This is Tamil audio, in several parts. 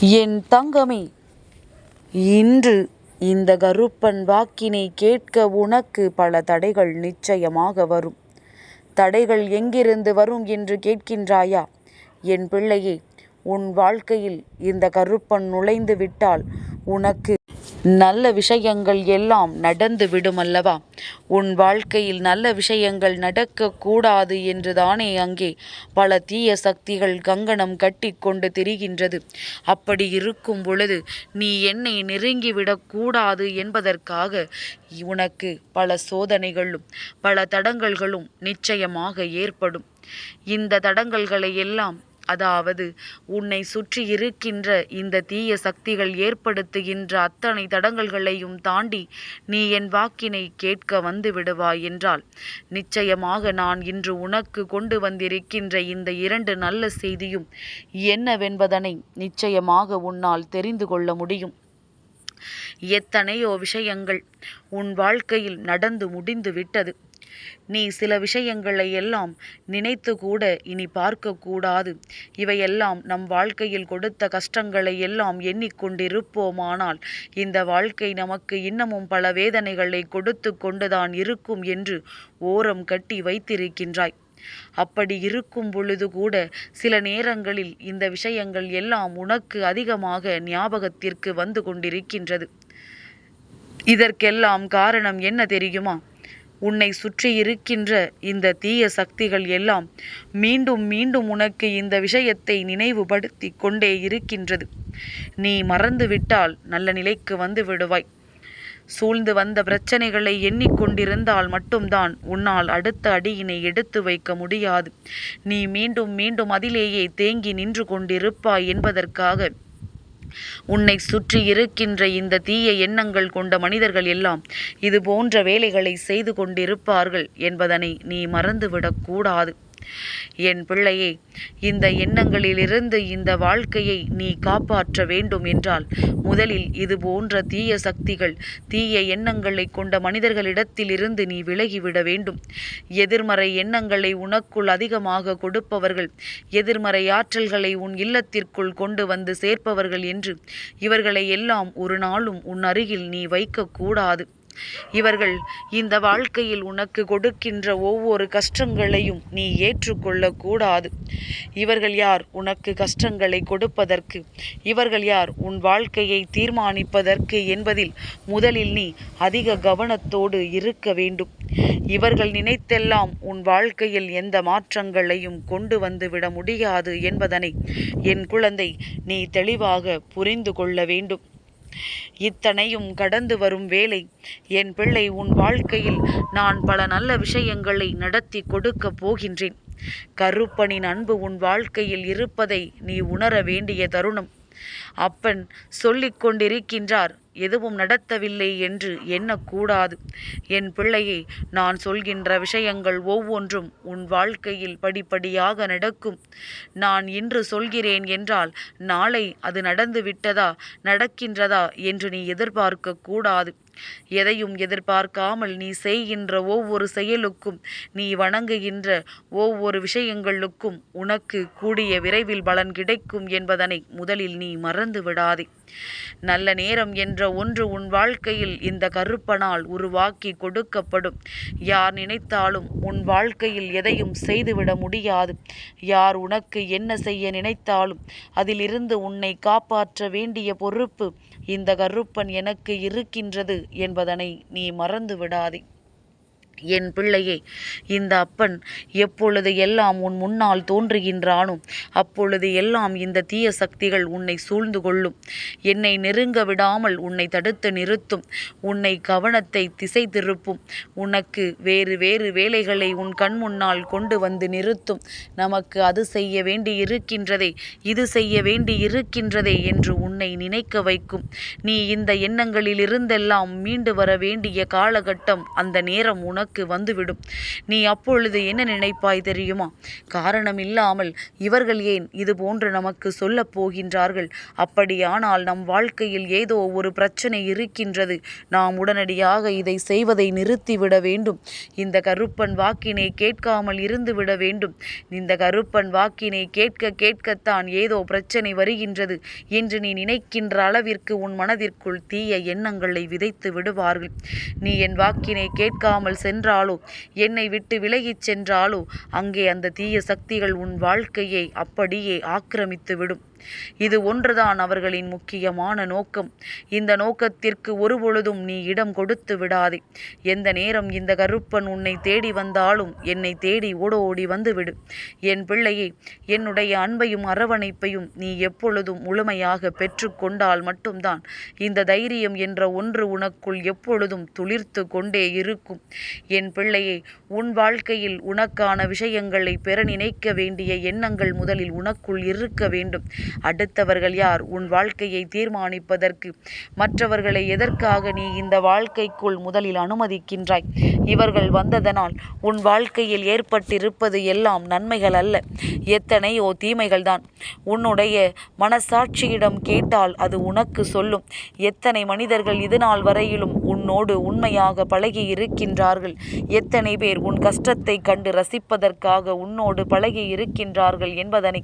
என் தங்கமே இன்று இந்த கருப்பன் வாக்கினை கேட்க உனக்கு பல தடைகள் நிச்சயமாக வரும். தடைகள் எங்கிருந்து வரும் என்று கேட்கின்றாயா? என் பிள்ளையே உன் வாழ்க்கையில் இந்த கருப்பன் நுழைந்து விட்டால் உனக்கு நல்ல விஷயங்கள் எல்லாம் நடந்து விடுமல்லவா? உன் வாழ்க்கையில் நல்ல விஷயங்கள் நடக்கக்கூடாது என்று தானே அங்கே பல தீய சக்திகள் கங்கணம் கட்டி கொண்டு திரிகின்றது. அப்படி இருக்கும் பொழுது நீ என்னை நெருங்கிவிடக்கூடாது என்பதற்காக உனக்கு பல சோதனைகளும் பல தடங்கல்களும் நிச்சயமாக ஏற்படும். இந்த தடங்கல்களை எல்லாம் அதாவது உன்னை சுற்றி இருக்கின்ற இந்த தீய சக்திகள் ஏற்படுத்துகின்ற அத்தனை தடங்கல்களையும் தாண்டி நீ என் வாக்கினை கேட்க வந்து விடுவாய் என்றால் நிச்சயமாக நான் இன்று உனக்கு கொண்டு வந்திருக்கின்ற இந்த இரண்டு நல்ல செய்தியும் என்னவென்பதனை நிச்சயமாக உன்னால் தெரிந்து கொள்ள முடியும். எத்தனையோ விஷயங்கள் உன் வாழ்க்கையில் நடந்து முடிந்து விட்டது. நீ சில விஷயங்களை எல்லாம் நினைத்து கூட இனி பார்க்கக்கூடாது. இவையெல்லாம் நம் வாழ்க்கையில் கொடுத்த கஷ்டங்களை எல்லாம் எண்ணிக்கொண்டிருப்போமானால் இந்த வாழ்க்கை நமக்கு இன்னமும் பல வேதனைகளை கொடுத்து கொண்டுதான் இருக்கும் என்று ஓரம் கட்டி வைத்திருக்கின்றாய். அப்படி இருக்கும் பொழுது கூட சில நேரங்களில் இந்த விஷயங்கள் எல்லாம் உனக்கு அதிகமாக ஞாபகத்திற்கு வந்து கொண்டிருக்கின்றது. இதற்கெல்லாம் காரணம் என்ன தெரியுமா? உன்னை சுற்றி இருக்கின்ற இந்த தீய சக்திகள் எல்லாம் மீண்டும் மீண்டும் உனக்கு இந்த விஷயத்தை நினைவுபடுத்தி கொண்டே இருக்கின்றது. நீ மறந்துவிட்டால் நல்ல நிலைக்கு வந்து விடுவாய். சூழ்ந்து வந்த பிரச்சனைகளை எண்ணிக்கொண்டிருந்தால் மட்டும்தான் உன்னால் அடுத்த அடியினை எடுத்து வைக்க முடியாது. நீ மீண்டும் மீண்டும் அதிலேயே தேங்கி நின்று கொண்டிருப்பாய் என்பதற்காக உன்னை சுற்றி இருக்கின்ற இந்த தீய எண்ணங்கள் கொண்ட மனிதர்கள் எல்லாம் இது போன்ற வேலைகளை செய்து கொண்டிருப்பார்கள் என்பதனை நீ மறந்துவிடக்கூடாது. என் பிள்ளையே இந்த எண்ணங்களிலிருந்து இந்த வாழ்க்கையை நீ காப்பாற்ற வேண்டும் என்றால் முதலில் இது போன்ற தீய சக்திகள் தீய எண்ணங்களை கொண்ட மனிதர்களிடத்திலிருந்து நீ விலகிவிட வேண்டும். எதிர்மறை எண்ணங்களை உனக்குள் அதிகமாக கொடுப்பவர்கள் எதிர்மறை ஆற்றல்களை உன் இல்லத்திற்குள் கொண்டு வந்து சேர்ப்பவர்கள் என்று இவர்களை எல்லாம் ஒரு நாளும் உன் அருகில் நீ வைக்கக்கூடாது இவர்கள் இந்த வாழ்க்கையில் உனக்கு கொடுக்கின்ற ஒவ்வொரு கஷ்டங்களையும் நீ ஏற்றுக்கொள்ளக்கூடாது. இவர்கள் யார் உனக்கு கஷ்டங்களை கொடுப்பதற்கு? இவர்கள் யார் உன் வாழ்க்கையை தீர்மானிப்பதற்கு என்பதில் முதலில் நீ அதிக கவனத்தோடு இருக்க வேண்டும். இவர்கள் நினைத்தெல்லாம் உன் வாழ்க்கையில் எந்த மாற்றங்களையும் கொண்டு வந்துவிட முடியாது என்பதனை என் குழந்தை நீ தெளிவாக புரிந்து கொள்ள வேண்டும். இத்தனையும் கடந்து வரும் வேலை என் பிள்ளை உன் வாழ்க்கையில் நான் பல நல்ல விஷயங்களை நடத்தி கொடுக்கப் போகின்றேன். கருப்பனின் அன்பு உன் வாழ்க்கையில் இருப்பதை நீ உணர வேண்டிய தருணம். அப்பன் சொல்லிக் கொண்டிருக்கின்றார் எதுவும் நடத்தவில்லை என்று எண்ணக்கூடாது. என் பிள்ளையை நான் சொல்கின்ற விஷயங்கள் ஒவ்வொன்றும் உன் வாழ்க்கையில் படிப்படியாக நடக்கும். நான் இன்று சொல்கிறேன் என்றால் நாளை அது நடந்து விட்டதா நடக்கின்றதா என்று நீ எதிர்பார்க்க கூடாது. எதையும் எதிர்பார்க்காமல் நீ செய்கின்ற ஒவ்வொரு செயலுக்கும் நீ வணங்குகின்ற ஒவ்வொரு விஷயங்களுக்கும் உனக்கு கூடிய விரைவில் பலன் கிடைக்கும் என்பதனை முதலில் நீ மறந்து விடாதே நல்ல நேரம் என்ற ஒன்று உன் வாழ்க்கையில் இந்த கருப்பனால் உருவாக்கி கொடுக்கப்படும். யார் நினைத்தாலும் உன் வாழ்க்கையில் எதையும் செய்துவிட முடியாது. யார் உனக்கு என்ன செய்ய நினைத்தாலும் அதிலிருந்து உன்னை காப்பாற்ற வேண்டிய பொறுப்பு இந்த கருப்பன் எனக்கு இருக்கின்றது என்பதனை நீ மறந்து விடாதே என் பிள்ளையே இந்த அப்பன் எப்பொழுது எல்லாம் உன் முன்னால் தோன்றுகின்றானோ அப்பொழுது எல்லாம் இந்த தீய சக்திகள் உன்னை சூழ்ந்து கொள்ளும். என்னை நெருங்க விடாமல் உன்னை தடுத்து நிறுத்தும். உன்னை கவனத்தை திசை திருப்பும். உனக்கு வேறு வேறு வேலைகளை உன் கண் முன்னால் கொண்டு வந்து நிறுத்தும். நமக்கு அது செய்ய வேண்டி இருக்கின்றதே இது செய்ய வேண்டி இருக்கின்றதே என்று உன்னை நினைக்க வைக்கும். நீ இந்த எண்ணங்களிலிருந்தெல்லாம் மீண்டு வர வேண்டிய காலகட்டம் அந்த நேரம் உனக்கு உனக்கு வந்துவிடும். நீ அப்பொழுது என்ன நினைப்பாய் தெரியுமா? காரணம் இல்லாமல் இவர்கள் ஏன் இது போன்று நமக்கு சொல்லப் போகின்றார்கள்? அப்படியானால் நம் வாழ்க்கையில் ஏதோ ஒரு பிரச்சனை இருக்கின்றது. நாம் உடனடியாக இதை செய்வதை நிறுத்திவிட வேண்டும். இந்த கருப்பன் வாக்கினை கேட்காமல் இருந்துவிட வேண்டும். இந்த கருப்பன் வாக்கினை கேட்க கேட்கத்தான் ஏதோ பிரச்சனை வருகின்றது என்று நீ நினைக்கின்ற அளவிற்கு உன் மனதிற்குள் தீய எண்ணங்களை விதைத்து விடுவார்கள். நீ என் வாக்கினை கேட்காமல் சென்றாலோ? என்னை விட்டு விலகிச் சென்றாலோ? அங்கே அந்த தீய சக்திகள் உன் வாழ்க்கையை அப்படியே ஆக்கிரமித்து விடும் இது ஒன்றுதான் அவர்களின் முக்கியமான நோக்கம். இந்த நோக்கத்திற்கு ஒருபொழுதும் நீ இடம் கொடுத்து விடாதே. எந்த நேரம் இந்த கருப்பன் உன்னை தேடி வந்தாலும் என்னை தேடி ஓடோடி வந்துவிடு. என் பிள்ளையே என்னுடைய அன்பையும் அரவணைப்பையும் நீ எப்பொழுதும் முழுமையாக பெற்றுக்கொண்டால் மட்டும்தான் இந்த தைரியம் என்ற ஒன்று உனக்குள் எப்பொழுதும் துளிர்த்து கொண்டே இருக்கும். என் பிள்ளையே உன் வாழ்க்கையில் உனக்கான விஷயங்களை பெற நினைக்க வேண்டிய எண்ணங்கள் முதலில் உனக்குள் இருக்க வேண்டும். அடுத்தவர்கள் யார்? உன் வாழ்க்கையை தீர்மானிப்பதற்கு மற்றவர்களை எதற்காக நீ இந்த வாழ்க்கைக்குள் முதலில் அனுமதிக்கின்றாய்? இவர்கள் வந்ததனால் உன் வாழ்க்கையில் ஏற்பட்டிருப்பது எல்லாம் நன்மைகள் அல்ல. எத்தனையோ தீமைகள்தான். உன்னுடைய மனசாட்சியிடம் கேட்டால் அது உனக்கு சொல்லும். எத்தனை மனிதர்கள் இதுநாள் வரையிலும் உன்னோடு உண்மையாக பழகி இருக்கின்றார்கள் எத்தனை பேர் உன் கஷ்டத்தை கண்டு ரசிப்பதற்காக உன்னோடு பழகி இருக்கின்றார்கள் என்பதனை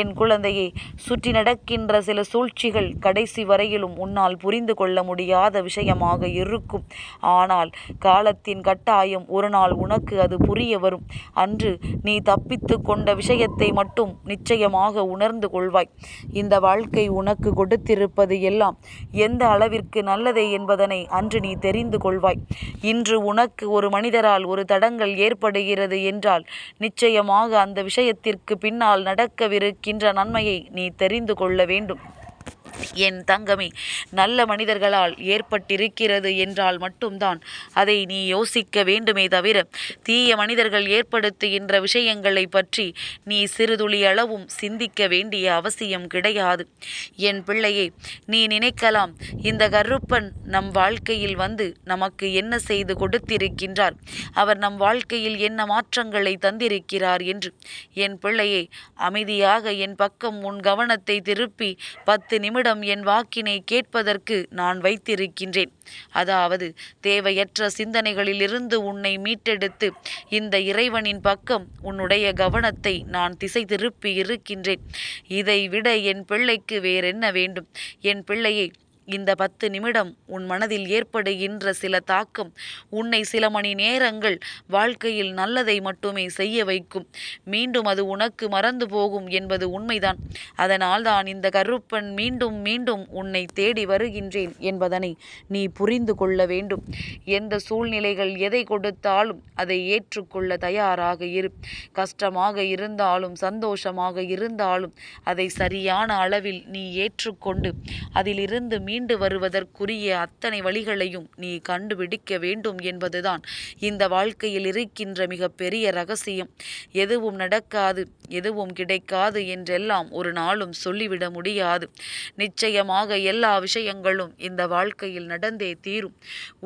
என் குழந்தையை சுற்றி நடக்கின்ற சில சூழ்ச்சிகள் கடைசி வரையிலும் உன்னால் புரிந்து கொள்ள முடியாத விஷயமாக இருக்கும். ஆனால் காலத்தின் கட்டாயம் ஒரு நாள் உனக்கு அது புரிய வரும். அன்று நீ தப்பித்து கொண்ட விஷயத்தை மட்டும் நிச்சயமாக உணர்ந்து கொள்வாய். இந்த வாழ்க்கை உனக்கு கொடுத்திருப்பது எல்லாம் எந்த அளவிற்கு நல்லதே என்பதனை அன்று நீ தெரிந்து கொள்வாய். இன்று உனக்கு ஒரு மனிதரால் ஒரு தடங்கள் ஏற்படுகிறது என்றால் நிச்சயமாக அந்த விஷயத்திற்கு பின்னால் நடக்கவிருக்கின்ற நன்மையை நீ தெரிந்து கொள்ள வேண்டும். என் தங்கமே நல்ல மனிதர்களால் ஏற்பட்டிருக்கிறது என்றால் மட்டும்தான் அதை நீ யோசிக்க வேண்டுமே தவிர தீய மனிதர்கள் ஏற்படுத்துகின்ற விஷயங்களை பற்றி நீ சிறுதுளி அளவும் சிந்திக்க வேண்டிய அவசியம் கிடையாது. என் பிள்ளையே நீ நினைக்கலாம் இந்த கருப்பன் நம் வாழ்க்கையில் வந்து நமக்கு என்ன செய்து கொடுத்திருக்கின்றார். அவர் நம் வாழ்க்கையில் என்ன மாற்றங்களை தந்திருக்கிறார் என்று. என் பிள்ளையே அமைதியாக என் பக்கம் உன் கவனத்தை திருப்பி பத்து நிமிடம் என் வாக்கினை கேட்பதற்கு நான் வைத்திருக்கின்றேன். அதாவது தேவையற்ற சிந்தனைகளிலிருந்து உன்னை மீட்டெடுத்து இந்த இறைவனின் பக்கம் உன்னுடைய கவனத்தை நான் திசை திருப்பி இருக்கின்றேன். இதை விட என் பிள்ளைக்கு வேறென்ன வேண்டும்? என் பிள்ளையை இந்த பத்து நிமிடம் உன் மனதில் ஏற்படுகின்ற சில தாக்கம் உன்னை சில மணி நேரங்கள் வாழ்க்கையில் நல்லதை மட்டுமே செய்ய வைக்கும். மீண்டும் அது உனக்கு மறந்து போகும் என்பது உண்மைதான். அதனால் தான் இந்த கருப்பன் மீண்டும் மீண்டும் உன்னை தேடி வருகின்றேன் என்பதனை நீ புரிந்து கொள்ள வேண்டும். எந்த சூழ்நிலைகள் எதை கொடுத்தாலும் அதை ஏற்றுக்கொள்ள தயாராக இரு. கஷ்டமாக இருந்தாலும் சந்தோஷமாக இருந்தாலும் அதை சரியான அளவில் நீ ஏற்றுக்கொண்டு அதிலிருந்து மீண்டும் மீண்டு வருவதற்குரிய அத்தனை வழிகளையும் நீ கண்டுபிடிக்க வேண்டும் என்பதுதான் இந்த வாழ்க்கையில் இருக்கின்ற மிக பெரிய ரகசியம். எதுவும் நடக்காது எதுவும் கிடைக்காது என்றெல்லாம் ஒரு நாளும் சொல்லிவிட முடியாது. நிச்சயமாக எல்லா விஷயங்களும் இந்த வாழ்க்கையில் நடந்தே தீரும்.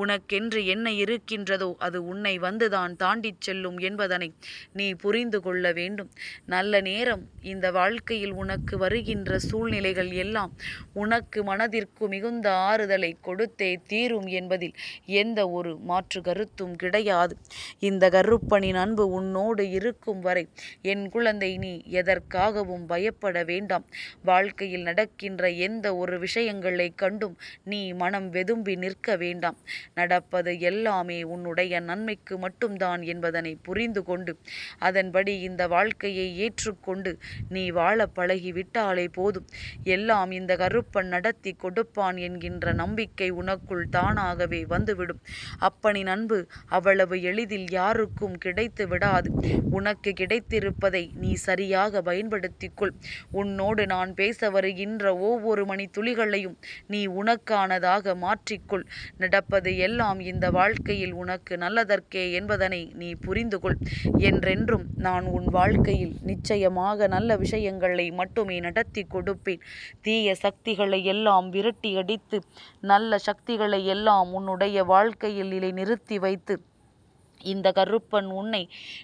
உனக்கென்று என்ன இருக்கின்றதோ அது உன்னை வந்துதான் தாண்டிச் செல்லும் என்பதனை நீ புரிந்து கொள்ள வேண்டும். நல்ல நேரம் இந்த வாழ்க்கையில் உனக்கு வருகின்ற சூழ்நிலைகள் எல்லாம் உனக்கு மனதிற்கு மிக மிகுந்த ஆறுதலை கொடுத்தே தீரும் என்பதில் எந்த ஒரு மாற்று கருத்தும் கிடையாது. இந்த கருப்பனின் அன்பு உன்னோடு இருக்கும் வரை என் குழந்தை நீ எதற்காகவும் பயப்பட வேண்டாம். வாழ்க்கையில் நடக்கின்ற எந்த ஒரு விஷயங்களை கண்டும் நீ மனம் வெதும்பி நிற்க வேண்டாம். நடப்பது எல்லாமே உன்னுடைய நன்மைக்கு மட்டும்தான் என்பதனை புரிந்து கொண்டு அதன்படி இந்த வாழ்க்கையை ஏற்றுக்கொண்டு நீ வாழ பழகிவிட்டாலே போதும். எல்லாம் இந்த கருப்பன் நடத்தி கொடுப்பான். விடுவான் என்கின்ற நம்பிக்கை உனக்குள் தானாகவே வந்துவிடும். அப்பனின் அன்பு அவ்வளவு எளிதில் யாருக்கும் கிடைத்து விடாது. உனக்கு கிடைத்திருப்பதை நீ சரியாக பயன்படுத்திக்கொள். உன்னோடு நான் பேச வருகின்ற ஒவ்வொரு மணி துளிகளையும் நீ உனக்கானதாக மாற்றிக்கொள். நடப்பது எல்லாம் இந்த வாழ்க்கையில் உனக்கு நல்லதற்கே என்பதனை நீ புரிந்து கொள் என்றென்றும் நான் உன் வாழ்க்கையில் நிச்சயமாக நல்ல விஷயங்களை மட்டுமே நடத்தி கொடுப்பேன். தீய சக்திகளை எல்லாம் விரட்டி அடித்து நல்ல சக்திகளை எல்லாம் உன்னுடைய வாழ்க்கையில் நிலை நிறுத்தி வைத்து இந்த கருப்பன் உன்னை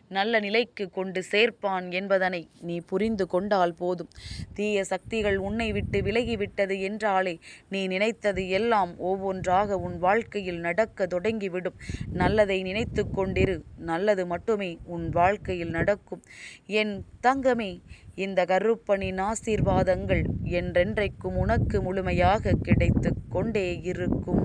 நல்ல நிலைக்கு கொண்டு சேர்ப்பான் என்பதனை நீ புரிந்து கொண்டால் போதும். தீய சக்திகள் உன்னை விட்டு விலகிவிட்டது என்றாலே நீ நினைத்தது எல்லாம் ஒவ்வொன்றாக உன் வாழ்க்கையில் நடக்க தொடங்கிவிடும். நல்லதை நினைத்து கொண்டிரு நல்லது மட்டுமே உன் வாழ்க்கையில் நடக்கும். என் தங்கமே இந்த கருப்பனின் ஆசீர்வாதங்கள் என்றென்றைக்கும் உனக்கு முழுமையாக கிடைத்து கொண்டே இருக்கும்.